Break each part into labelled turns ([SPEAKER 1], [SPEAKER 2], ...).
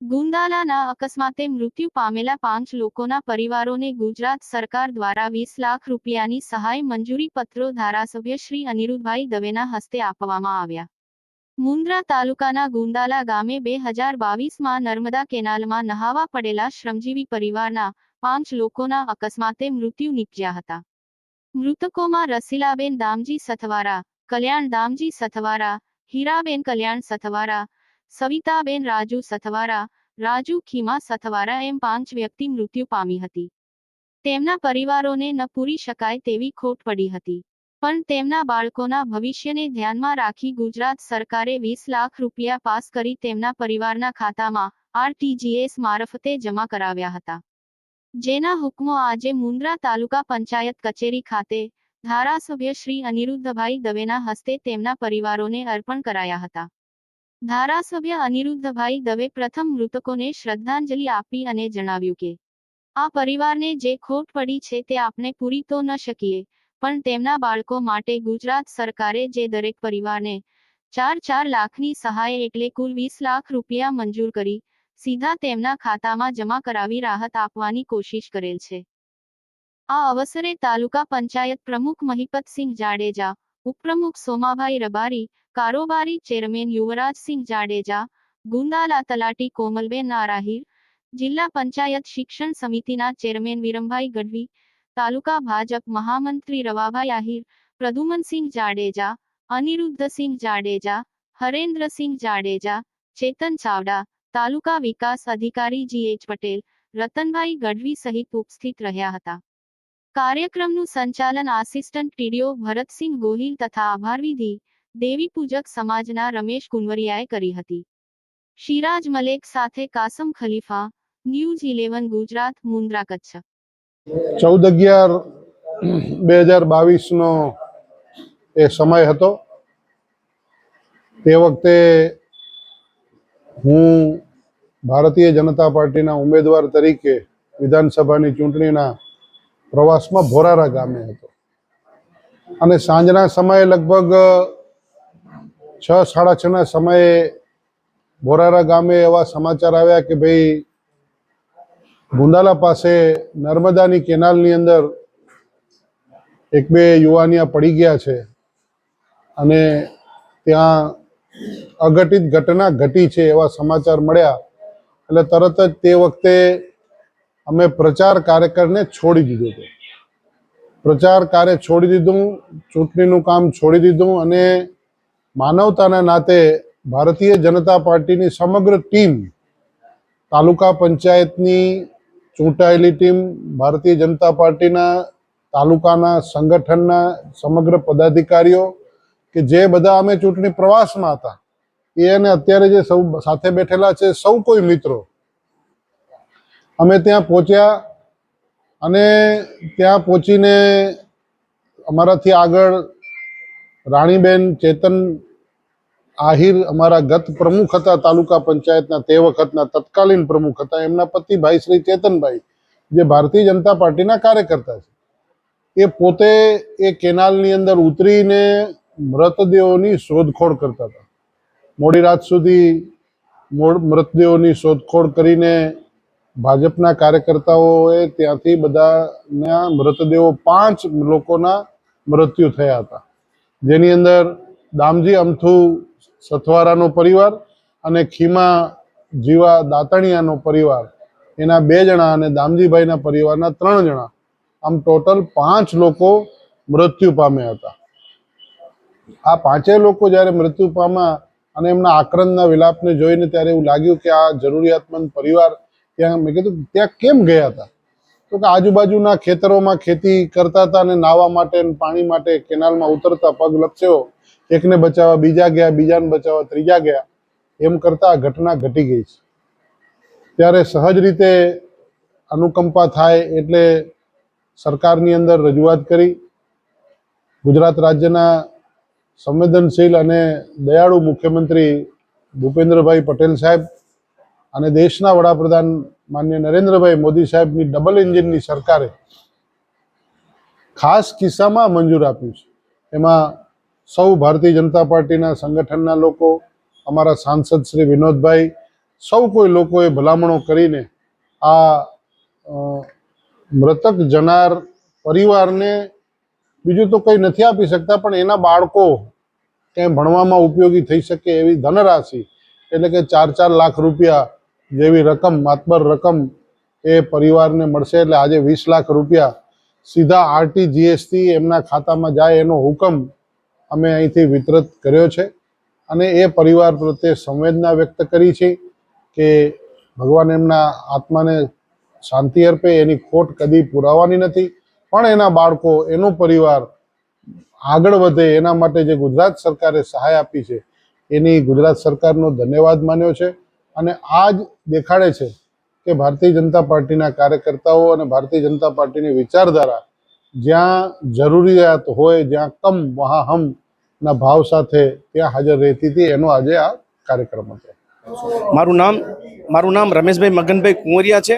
[SPEAKER 1] ગુંદાલાના અકસ્માતે મૃત્યુ પામેલા પાંચ લોકોના પરિવારોને ગુજરાત સરકાર દ્વારા વીસ લાખ રૂપિયાની સહાય મંજૂરી પત્રો ધારાસભ્ય શ્રી અનિરુદ્ધભાઈ દવેના હસ્તે આપવામાં આવ્યા. મુન્દ્રા તાલુકાના ગુંદાલા ગામે બે હજાર બાવીસમાં નર્મદા કેનાલમાં નહાવા પડેલા શ્રમજીવી પરિવારના પાંચ લોકોના અકસ્માતે મૃત્યુ નીપજ્યા હતા. મૃતકોમાં રસીલાબેન દામજી સથવારા, કલ્યાણ દામજી સથવારા, હીરાબેન કલ્યાણ સથવારા, સવિતાબેન રાજુ સથવારા, રાજુ ખીમા સથવારા એમ પાંચ વ્યક્તિ મૃત્યુ પામી હતી. તેમના પરિવારોને ન પૂરી શકાય તેવી ખોટ પડી હતી. પણ તેમના બાળકોના ભવિષ્યને ધ્યાનમાં રાખી ગુજરાત સરકારે વીસ લાખ રૂપિયા પાસ કરી તેમના પરિવારના ખાતામાં આરટીજીએસ મારફતે જમા કરાવ્યા હતા. જેના હુકમો આજે મુન્દ્રા તાલુકા પંચાયત કચેરી ખાતે ધારાસભ્ય શ્રી અનિરુદ્ધભાઈ દવેના હસ્તે તેમના પરિવારોને અર્પણ કરાયા હતા. ધારાસભ્ય અનિરુદ્ધભાઈ દવે પ્રથમ મૃતકોને શ્રદ્ધાંજલિ આપી અને જણાવ્યું કે, આ પરિવારને જે ખોટ પડી છે તે આપણે પૂરી તો ન શકીએ, પણ તેમના બાળકો માટે ગુજરાત સરકારે જે દરેક પરિવારને ચાર ચાર લાખની સહાય એટલે કુલ વીસ લાખ રૂપિયા મંજૂર કરી સીધા તેમના ખાતામાં જમા કરાવી રાહત આપવાની કોશિશ કરેલ છે. આ અવસરે તાલુકા પંચાયત પ્રમુખ મહિપતસિંહ જાડેજા, ઉપપ્રમુખ સોમાભાઈ રબારી, કારોબારી ચેરમેન યુવરાજસિંહ જાડેજા ગુંદાલા તલાટી કોમલબેન નારાહીર, જિલ્લા પંચાયત શિક્ષણ સમિતિના ચેરમેન વિરમભાઈ ગઢવી, તાલુકા ભાજપ મહામંત્રી રવાભાઈ આહિર, પ્રદુમનસિંહ જાડેજા, અનિરુદ્ધસિંહ જાડેજા, હરેન્દ્રસિંહ જાડેજા, ચેતન ચાવડા તાલુકા વિકાસ અધિકારી જી એચ પટેલ, રતનભાઈ ગઢવી સહિત ઉપસ્થિત રહ્યા હતા. કાર્યક્રમનું સંચાલન આસિસ્ટન્ટ ટીડીઓ ભરતસિંહ ગોહિલ તથા આભારવિધિ દેવી પૂજક સમાજના રમેશ કુંવરિયાએ કરી હતી. શિરાજ મલેક સાથે કાસમ ખલીફા, ન્યૂઝ ઇલેવન ગુજરાત, મુન્દ્રા કચ્છ.
[SPEAKER 2] ચૌદ અગિયાર બે હજાર બાવીસનો એ સમય હતો. તે વખતે હું ભારતીય જનતા પાર્ટીના ઉમેદવાર તરીકે વિધાનસભાની ચૂંટણીના પ્રવાસમાં ભોરારા ગામે હતો. અને સાંજના સમયે લગભગ, છ, સાડા છના સમયે ભોરારા ગામે એવા સમાચાર આવ્યા કે ભાઈ ગુંદાલા પાસે નર્મદાની કેનાલની અંદર એક બે યુવાનિયા પડી ગયા છે. અને ત્યાં અઘટિત ઘટના ઘટી છે એવા સમાચાર મળ્યા. એટલે તરત જ તે વખતે અમે પ્રચાર કાર્યકરને છોડી દીધો હતો. પ્રચાર કાર્ય છોડી દીધું, ચૂંટણીનું કામ છોડી દીધું અને માનવતાના નાતે ભારતીય જનતા પાર્ટીની સમગ્ર ટીમ, તાલુકા પંચાયતની ચૂંટાયેલી ટીમ, ભારતીય જનતા પાર્ટીના તાલુકાના સંગઠનના સમગ્ર પદાધિકારીઓ કે જે બધા અમે ચૂંટણી પ્રવાસમાં હતા, એ અને અત્યારે જે સૌ સાથે બેઠેલા છે, સૌ કોઈ મિત્રો. અમે ત્યાં પહોંચ્યા અને ત્યાં પહોંચીને અમારાથી આગળ રાણીબેન, ચેતન આહિર અમારા ગત પ્રમુખ હતા, તાલુકા પંચાયતના તે વખતના તત્કાલીન પ્રમુખ હતા. એમના પતિ ભાઈ શ્રી ચેતનભાઈ, જે ભારતીય જનતા પાર્ટીના કાર્યકર્તા છે. એ પોતે એ કેનાલની અંદર ઉતરીને મૃતદેહોની શોધખોળ કરતા હતા. મોડી રાત સુધી મૃતદેહોની શોધખોળ કરીને ભાજપના કાર્યકર્તાઓએ ત્યાંથી બધાના મૃતદેહો પાંચ લોકોના મૃત્યુ થયા હતા. જેની અંદર દામજી અમથુ સથવારાનો પરિવાર અને ખીમા જીવા દાતણિયાનો પરિવાર, એના બે જણા અને દામજીભાઈના પરિવારના ત્રણ જણા. આમ ટોટલ પાંચ લોકો મૃત્યુ પામ્યા હતા. આ પાંચેય લોકો જ્યારે મૃત્યુ પામ્યા અને એમના આક્રંદના વિલાપને જોઈને ત્યારે એવું લાગ્યું કે આ જરૂરિયાતમંદ પરિવાર ત્યાં, મેં કીધું, ત્યાં કેમ ગયા હતા? તો કે આજુબાજુના ખેતરોમાં ખેતી કરતા હતા અને નાહવા માટે પાણી માટે કેનાલમાં ઉતરતા પગ લપસ્યો. એકને બચાવવા બીજા ગયા, બીજાને બચાવવા ત્રીજા ગયા. એમ કરતા આ ઘટના ઘટી ગઈ છે. ત્યારે સહજ રીતે અનુકંપા થાય એટલે સરકારની અંદર રજૂઆત કરી. ગુજરાત રાજ્યના સંવેદનશીલ અને દયાળુ મુખ્યમંત્રી ભૂપેન્દ્રભાઈ પટેલ સાહેબ અને દેશના વડાપ્રધાન માન્ય નરેન્દ્રભાઈ મોદી સાહેબની ડબલ એન્જિનની સરકારે ખાસ કિસ્સામાં મંજૂર આપ્યું છે. એમાં સૌ ભારતીય જનતા પાર્ટીના સંગઠનના લોકો, અમારા સાંસદ શ્રી વિનોદભાઈ, સૌ કોઈ લોકોએ ભલામણો કરીને આ મૃતક જનાર પરિવારને બીજું તો કંઈ નથી આપી શકતા, પણ એના બાળકો ક્યાંય ભણવામાં ઉપયોગી થઈ શકે એવી ધનરાશિ, એટલે કે ચાર ચાર લાખ રૂપિયા જેવી રકમ, માતબર રકમ એ પરિવારને મળશે, એટલે આજે વીસ લાખ રૂપિયા સીધા આરટીજીએસથી એમના ખાતામાં જાય એનો હુકમ અમે અહીંથી વિતરિત કર્યો છે. અને એ પરિવાર પ્રત્યે સંવેદના વ્યક્ત કરી છે કે ભગવાન એમના આત્માને શાંતિ અર્પે, એની ખોટ કદી પુરાવાની નથી. પણ એના બાળકો, એનો પરિવાર આગળ વધે, એના માટે જે ગુજરાત સરકારે સહાય આપી છે, એની ગુજરાત સરકારનો ધન્યવાદ માન્યો છે. અને આ જ દેખાડે છે કે ભારતીય જનતા પાર્ટીના કાર્યકર્તાઓ અને ભારતીય જનતા પાર્ટીની વિચારધારા જ્યાં જરૂરિયાત હોય, જ્યાં કમ વહા હમ ના ભાવ સાથે ત્યાં હાજર રહેતી હતી, એનો આજે આ કાર્યક્રમ હતો.
[SPEAKER 3] મારું નામ મારું નામ રમેશભાઈ મગનભાઈ કુંવરિયા છે.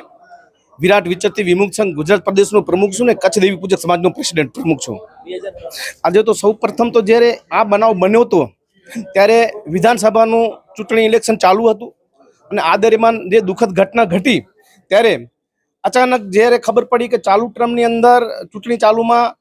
[SPEAKER 3] વિરાટ વિચરથી વિમુખ સંઘ ગુજરાત પ્રદેશનો પ્રમુખ છું ને કચ્છ દેવી પૂજક સમાજનો પ્રેસિડેન્ટ પ્રમુખ છું. આજે તો સૌ તો જ્યારે આ બનાવ બન્યો હતો, ત્યારે વિધાનસભાનું ચૂંટણી ઇલેક્શન ચાલુ હતું અને આ દરમિયાન જે દુઃખદ ઘટના ઘટી, ત્યારે અચાનક જ્યારે ખબર પડી કે ચાલુ ટ્રમની અંદર ચૂંટણી ચાલુમાં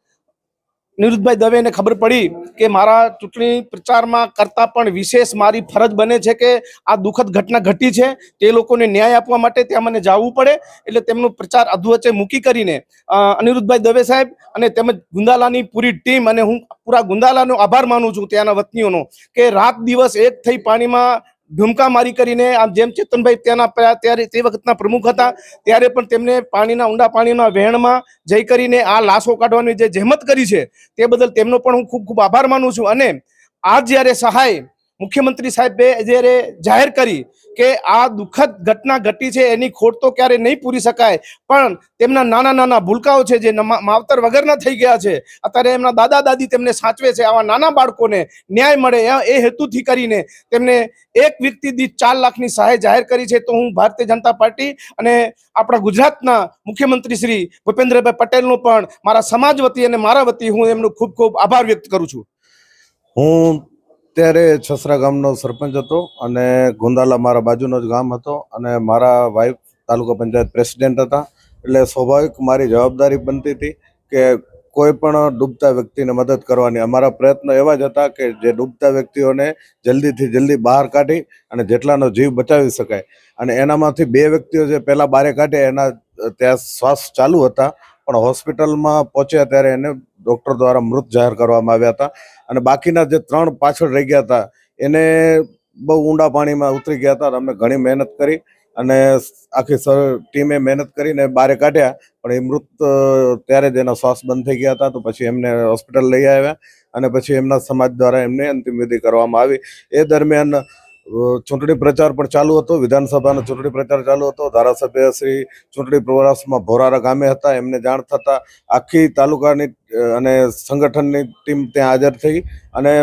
[SPEAKER 3] નિરુદ્ધભાઈ દવેને ખબર પડી કે મારા ચૂંટણી પ્રચારમાં કરતાં પણ વિશેષ મારી ફરજ બને છે કે આ દુઃખદ ઘટના ઘટી છે, તે લોકોને ન્યાય આપવા માટે ત્યાં મને જવું પડે. એટલે તેમનો પ્રચાર અધવચ્ચે મૂકી કરીને અનિરુદ્ધભાઈ દવે સાહેબ અને તેમજ ગુંદાલાની પૂરી ટીમ અને હું પૂરા ગુંદાલાનો આભાર માનું છું ત્યાંના વતનીઓનો કે રાત દિવસ એક થઈ પાણીમાં ઢુમકા મારી કરીને આમ જેમ ચેતનભાઈ ત્યાંના ત્યારે તે વખતના પ્રમુખ હતા, ત્યારે પણ તેમને પાણીના ઊંડા પાણીના વહેણમાં જઈ કરીને આ લાશો કાઢવાની જે જહેમત કરી છે, તે બદલ તેમનો પણ હું ખૂબ ખૂબ આભાર માનું છું. અને આ જ્યારે સહાય મુખ્યમંત્રી સાહેબે જ્યારે જાહેર કરી કે આ દુઃખદ ઘટના ઘટી છે, એની ખોટ તો ક્યારે નહીં પૂરી શકાય, પણ તેમના નાના નાના ભૂલકાઓ છે જે માવતર વગરના થઈ ગયા છે, અત્યારે એમના દાદા દાદી તેમને સાચવે છે, આવા નાના બાળકોને ન્યાય મળે એ હેતુથી કરીને તેમને એક વ્યક્તિ દીઠ ચાર લાખની સહાય જાહેર કરી છે. તો હું ભારતીય જનતા પાર્ટી અને આપણા ગુજરાતના મુખ્યમંત્રી શ્રી ભૂપેન્દ્રભાઈ પટેલનો પણ મારા સમાજ વતી અને મારા વતી હું એમનો ખૂબ ખૂબ આભાર વ્યક્ત કરું છું.
[SPEAKER 4] હું ત્યારે છસરા ગામનો સરપંચ હતો અને ગુંદાલા મારા બાજુનો જ ગામ હતો અને મારા વાઇફ તાલુકા પંચાયત પ્રેસિડેન્ટ હતા. એટલે સ્વાભાવિક મારી જવાબદારી બનતી હતી કે કોઈ પણ ડૂબતા વ્યક્તિને મદદ કરવાની. અમારા પ્રયત્નો એવા જ હતા કે જે ડૂબતા વ્યક્તિઓને જલ્દીથી જલ્દી બહાર કાઢી અને જેટલાનો જીવ બચાવી શકાય. અને એનામાંથી બે વ્યક્તિઓ જે પહેલાં બહાર કાઢે એના, ત્યાં શ્વાસ ચાલુ હતા. પણ હોસ્પિટલમાં પહોંચ્યા ત્યારે એને ડૉક્ટર દ્વારા મૃત જાહેર કરવામાં આવ્યા હતા. અને બાકીના જે ત્રણ પાછળ રહી ગયા હતા, એને બહુ ઊંડા પાણીમાં ઉતરી ગયા હતા અમે ઘણી મહેનત કરી અને આખી ટીમે મહેનત કરીને બારે કાઢ્યા. પણ એ મૃત ત્યારે જ એના શ્વાસ બંધ થઈ ગયા હતા, તો પછી એમને હોસ્પિટલ લઈ આવ્યા અને પછી એમના સમાજ દ્વારા એમને અંતિમ વિધિ કરવામાં આવી. એ દરમિયાન ચૂંટણી પ્રચાર પણ ચાલુ હતો, વિધાનસભાનો ચૂંટણી પ્રચાર ચાલુ હતો. ધારાસભ્ય શ્રી ચૂંટણી પ્રવાસમાં ભોરારા ગામે હતા, એમને જાણ થતાં આખી તાલુકાની અને સંગઠનની ટીમ ત્યાં હાજર થઈ અને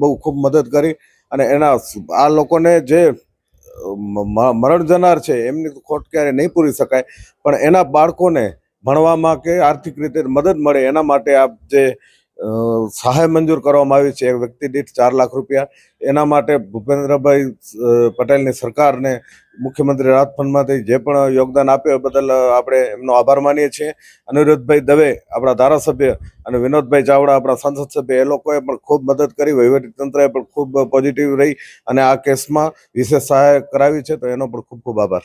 [SPEAKER 4] બહુ ખૂબ મદદ કરી. અને એના આ લોકોને જે મરણ જનાર છે, એમની ખોટ ક્યારે નહીં પૂરી શકાય. પણ એના બાળકોને ભણવામાં કે આર્થિક રીતે મદદ મળે એના માટે આ જે સહાય મંજૂર કરવામાં આવી છે. એક વ્યક્તિ દીઠ ચાર લાખ રૂપિયા. એના માટે ભૂપેન્દ્રભાઈ પટેલની સરકારને મુખ્યમંત્રી રાહત જે પણ યોગદાન આપ્યું બદલ આપણે એમનો આભાર માનીએ છીએ. અનિરુદ્ધભાઈ દવે, આપણા ધારાસભ્ય, અને વિનોદભાઈ ચાવડા, આપણા સંસદ સભ્ય, એ લોકોએ પણ ખૂબ મદદ કરી. તંત્રએ પણ ખૂબ પોઝિટિવ રહી અને આ કેસમાં વિશેષ સહાય કરાવી છે. તો એનો પણ ખૂબ ખૂબ આભાર.